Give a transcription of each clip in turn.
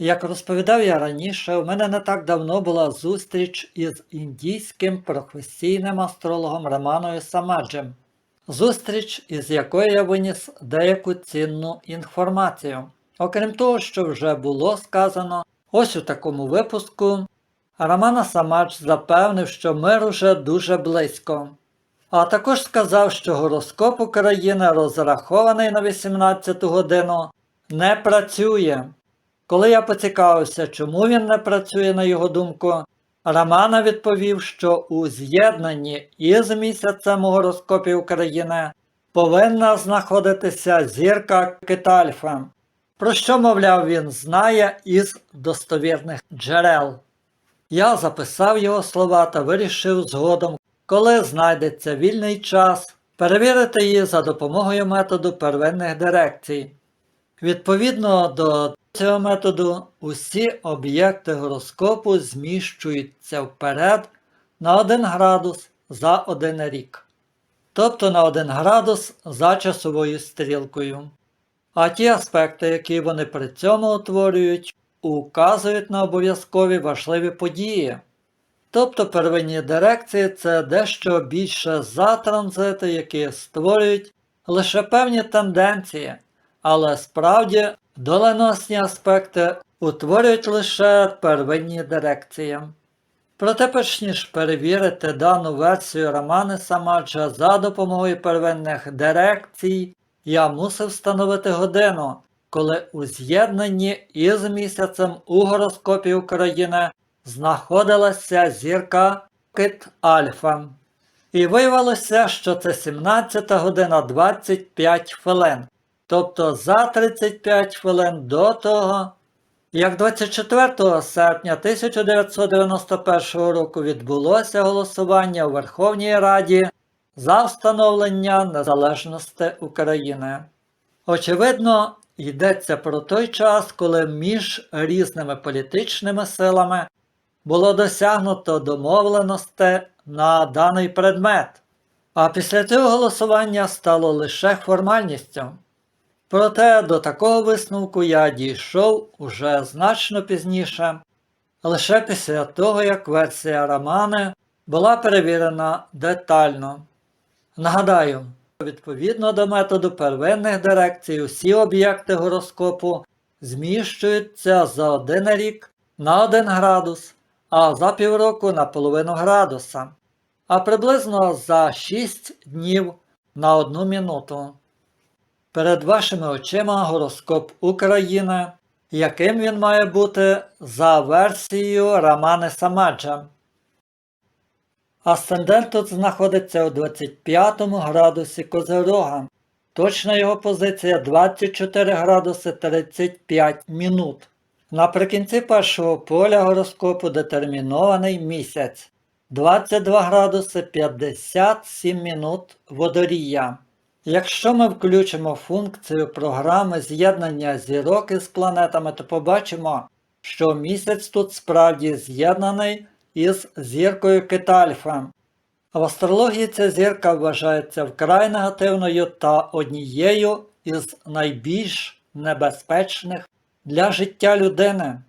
Як розповідав я раніше, у мене не так давно була зустріч із індійським професійним астрологом Романою Самаджем. Зустріч, із якої я виніс деяку цінну інформацію. Окрім того, що вже було сказано, ось у такому випуску Романа Самадж запевнив, що мир уже дуже близько. А також сказав, що гороскоп України, розрахований на 18 годину, не працює. Коли я поцікавився, чому він не працює на його думку, Романа відповів, що у з'єднанні із місяцем у гороскопі України повинна знаходитися зірка Китальфа, про що, мовляв, він знає із достовірних джерел. Я записав його слова та вирішив згодом, коли знайдеться вільний час, перевірити її за допомогою методу первинних дирекцій. Відповідно до цього методу усі об'єкти гороскопу зміщуються вперед на 1 градус за один рік, тобто на 1 градус за часовою стрілкою. А ті аспекти, які вони при цьому утворюють, указують на обов'язкові важливі події. Тобто первинні дирекції це дещо більше за транзити, які створюють лише певні тенденції, але справді доленосні аспекти утворюють лише первинні дирекції. Проте, перш ніж перевірити дану версію Романи Самаджа за допомогою первинних дирекцій, я мусив встановити годину, коли у з'єднанні із місяцем у гороскопі України знаходилася зірка Кит Альфа. І виявилося, що це 17 година 25 хвилин, тобто за 35 хвилин до того, як 24 серпня 1991 року відбулося голосування у Верховній Раді за встановлення незалежності України. Очевидно, йдеться про той час, коли між різними політичними силами було досягнуто домовленості на даний предмет, а після цього голосування стало лише формальністю. Проте до такого висновку я дійшов уже значно пізніше, лише після того, як версія Романи була перевірена детально. Нагадаю, відповідно до методу первинних дирекцій, усі об'єкти гороскопу зміщуються за один рік на 1 градус, а за півроку на половину градуса, а приблизно за 6 днів на 1 минуту. Перед вашими очима гороскоп України, яким він має бути за версією Романи Самаджа. Асцендент тут знаходиться у 25 градусі Козирога. Точна його позиція 24 градуси 35 минут. Наприкінці першого поля гороскопу детермінований місяць 22 градуси 57 минут водорія. Якщо ми включимо функцію програми з'єднання зірок із планетами, то побачимо, що місяць тут справді з'єднаний із зіркою Китальфа. В астрології ця зірка вважається вкрай негативною та однією із найбільш небезпечних для життя людини.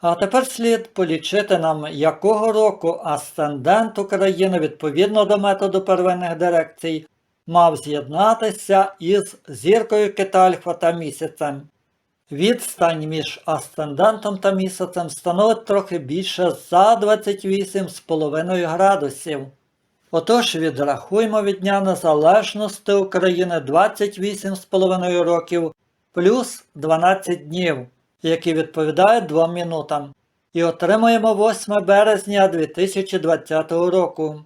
А тепер слід полічити нам, якого року асцендент України відповідно до методу первинних дирекцій мав з'єднатися із зіркою Китальфа та місяцем. Відстань між асцендентом та місяцем становить трохи більше за 28,5 градусів. Отож відрахуємо від Дня Незалежності України 28,5 років плюс 12 днів, які відповідають 2 минутам, і отримаємо 8 березня 2020 року.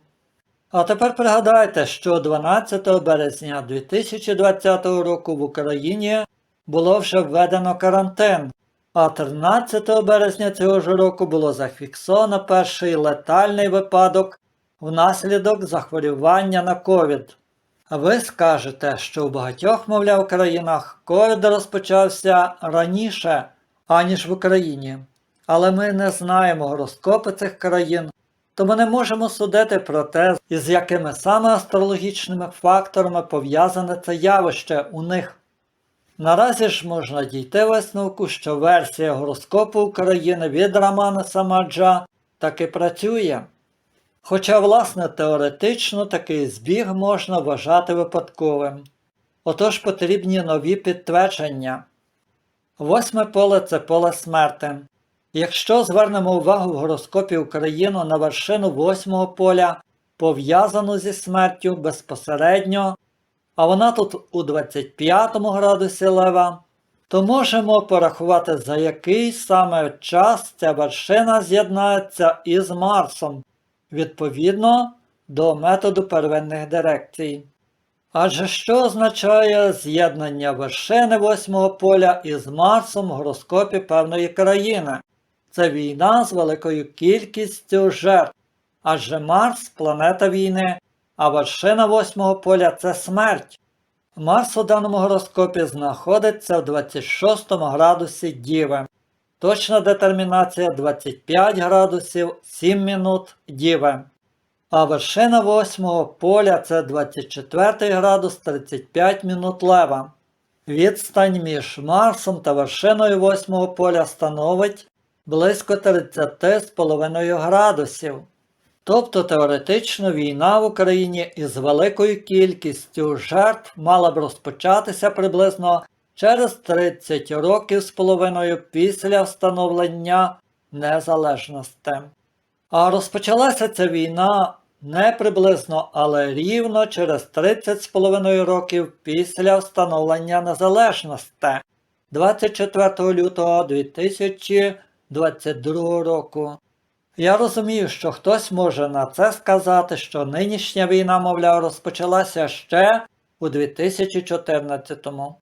А тепер пригадайте, що 12 березня 2020 року в Україні було вже введено карантин, а 13 березня цього ж року було зафіксовано перший летальний випадок внаслідок захворювання на ковід. А ви скажете, що в багатьох, мовляв, країнах ковід розпочався раніше, аніж в Україні. Але ми не знаємо гороскопи цих країн, тому не можемо судити про те, із якими саме астрологічними факторами пов'язане це явище у них. Наразі ж можна дійти висновку, що версія гороскопу України від Романа Самаджа таки працює. Хоча, власне, теоретично такий збіг можна вважати випадковим. Отож потрібні нові підтвердження. Восьме поле це поле смерти. Якщо звернемо увагу в гороскопі Україну на вершину восьмого поля, пов'язану зі смертю безпосередньо, а вона тут у 25 градусі лева, то можемо порахувати, за який саме час ця вершина з'єднається із Марсом, відповідно до методу первинних дирекцій. Адже що означає з'єднання вершини восьмого поля із Марсом в гороскопі певної країни? Це війна з великою кількістю жертв, адже Марс планета війни, а вершина восьмого поля це смерть. Марс у даному гороскопі знаходиться в 26 градусі Діви. Точна детермінація 25 градусів 7 минут Діви. А вершина восьмого поля це 24 градус 35 минут лева. Відстань між Марсом та вершиною восьмого поля становить близько 30,5 градусів. Тобто теоретично війна в Україні із великою кількістю жертв мала б розпочатися приблизно через 30 років з половиною після встановлення незалежності. А розпочалася ця війна не приблизно, але рівно через 30 з половиною років після встановлення незалежності 24 лютого 2022 року. Я розумію, що хтось може на це сказати, що нинішня війна, мовляв, розпочалася ще у 2014-му.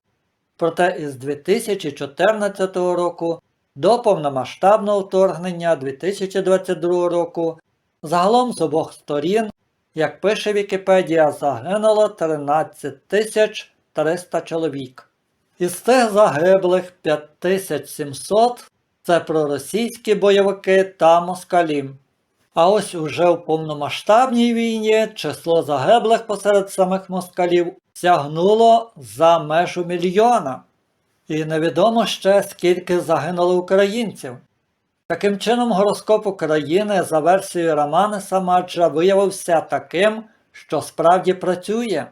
Проте із 2014 року до повномасштабного вторгнення 2022 року загалом з обох сторін, як пише Вікіпедія, загинуло 13 тисяч 300 чоловік. Із тих загиблих 5700 це проросійські бойовики та москалі. А ось уже в повномасштабній війні число загиблих посеред самих москалів сягнуло за межу мільйона. І невідомо ще скільки загинуло українців. Таким чином, гороскоп України за версією Романа Самаджа виявився таким, що справді працює,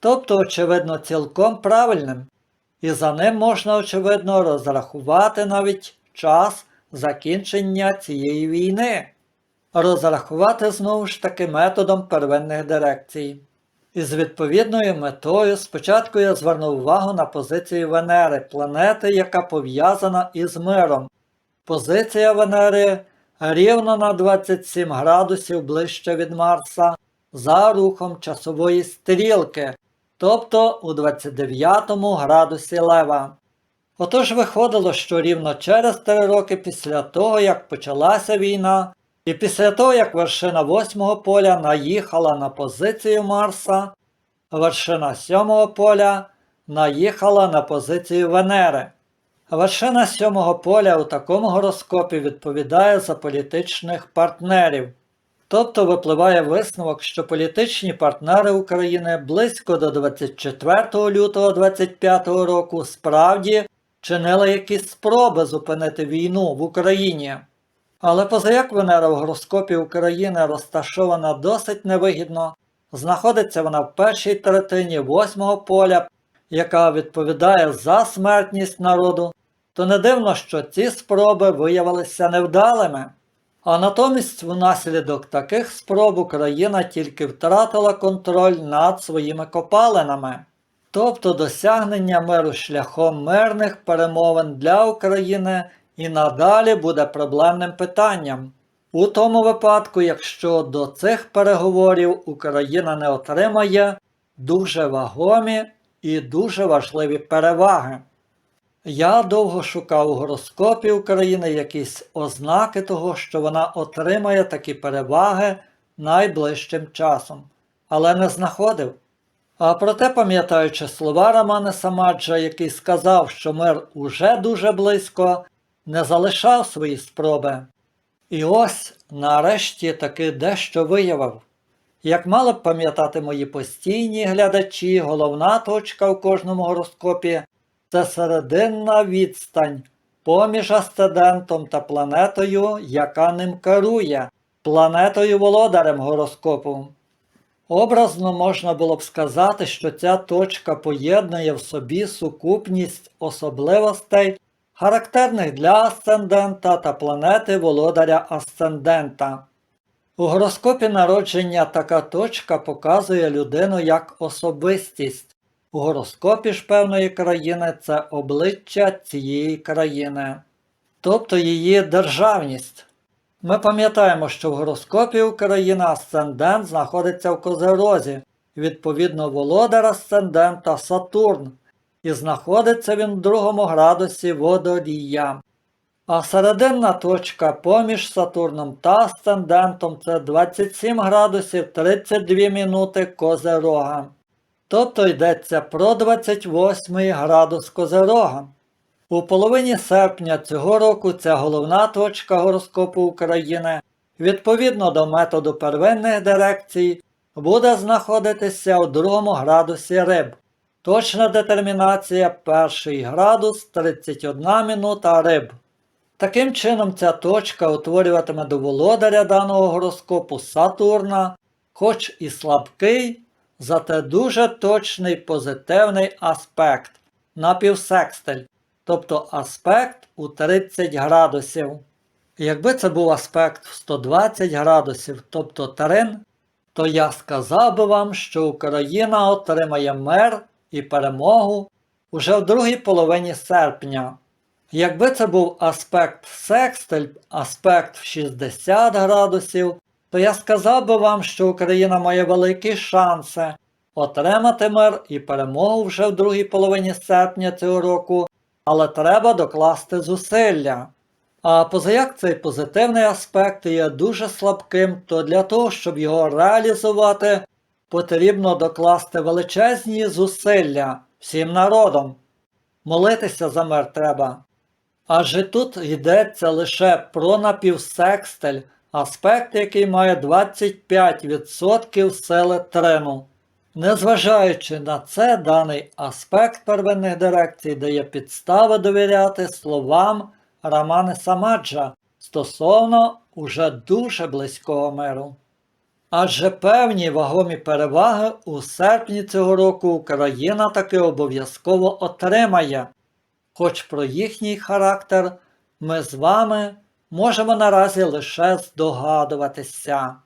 тобто, очевидно, цілком правильним, і за ним можна, очевидно, розрахувати навіть час закінчення цієї війни, розрахувати знову ж таки методом первинних дирекцій. Із відповідною метою спочатку я звернув увагу на позицію Венери, планети, яка пов'язана із миром. Позиція Венери рівно на 27 градусів ближче від Марса за рухом часової стрілки, тобто у 29 градусі Лева. Отож виходило, що рівно через три роки після того, як почалася війна, і після того, як вершина восьмого поля наїхала на позицію Марса, вершина сьомого поля наїхала на позицію Венери. Вершина сьомого поля у такому гороскопі відповідає за політичних партнерів. Тобто випливає висновок, що політичні партнери України близько до 24 лютого 2025 року справді чинили якісь спроби зупинити війну в Україні. Але позаяк Венера в гороскопі України розташована досить невигідно, знаходиться вона в першій третині восьмого поля, яка відповідає за смертність народу, то не дивно, що ці спроби виявилися невдалими. А натомість внаслідок таких спроб Україна тільки втратила контроль над своїми копалинами. Тобто досягнення миру шляхом мирних перемовин для України і надалі буде проблемним питанням. У тому випадку, якщо до цих переговорів Україна не отримає дуже вагомі і дуже важливі переваги. Я довго шукав у гороскопі України якісь ознаки того, що вона отримає такі переваги найближчим часом, але не знаходив. А проте, пам'ятаючи слова Романа Самаджа, який сказав, що мир уже дуже близько, не залишав свої спроби. І ось нарешті таки дещо виявив. Як мали б пам'ятати мої постійні глядачі, головна точка у кожному гороскопі це серединна відстань поміж асцендентом та планетою, яка ним керує, планетою володарем гороскопу. Образно можна було б сказати, що ця точка поєднує в собі сукупність особливостей, характерних для асцендента та планети володаря асцендента. У гороскопі народження така точка показує людину як особистість. У гороскопі ж певної країни це обличчя цієї країни, тобто її державність. Ми пам'ятаємо, що в гороскопі України асцендент знаходиться в Козерозі, відповідно володар асцендента Сатурн, і знаходиться він в другому градусі водорія. А серединна точка поміж Сатурном та асцендентом це 27 градусів 32 минути Козерога. Тобто йдеться про 28 градус Козерога. У половині серпня цього року ця головна точка гороскопу України, відповідно до методу первинних дирекцій, буде знаходитися у другому градусі риб. Точна детермінація перший градус 31 минута риб. Таким чином, ця точка утворюватиме до володаря даного гороскопу Сатурна, хоч і слабкий, зате дуже точний позитивний аспект напівсекстиль, тобто аспект у 30 градусів. Якби це був аспект в 120 градусів, тобто тарин, то я сказав би вам, що Україна отримає мир і перемогу уже в другій половині серпня. Якби це був аспект секстиль, аспект в 60 градусів, то я сказав би вам, що Україна має великі шанси отримати мир і перемогу вже в другій половині серпня цього року, але треба докласти зусилля. А позаяк цей позитивний аспект є дуже слабким, то для того, щоб його реалізувати, потрібно докласти величезні зусилля всім народом. Молитися за мир треба. Адже тут йдеться лише про напівсекстель, аспект, який має 25% сили трину. Незважаючи на це, даний аспект первинних дирекцій дає підстави довіряти словам Рамани Самаджа стосовно уже дуже близького миру. Адже певні вагомі переваги у серпні цього року Україна таки обов'язково отримає, хоч про їхній характер ми з вами можемо наразі лише здогадуватися.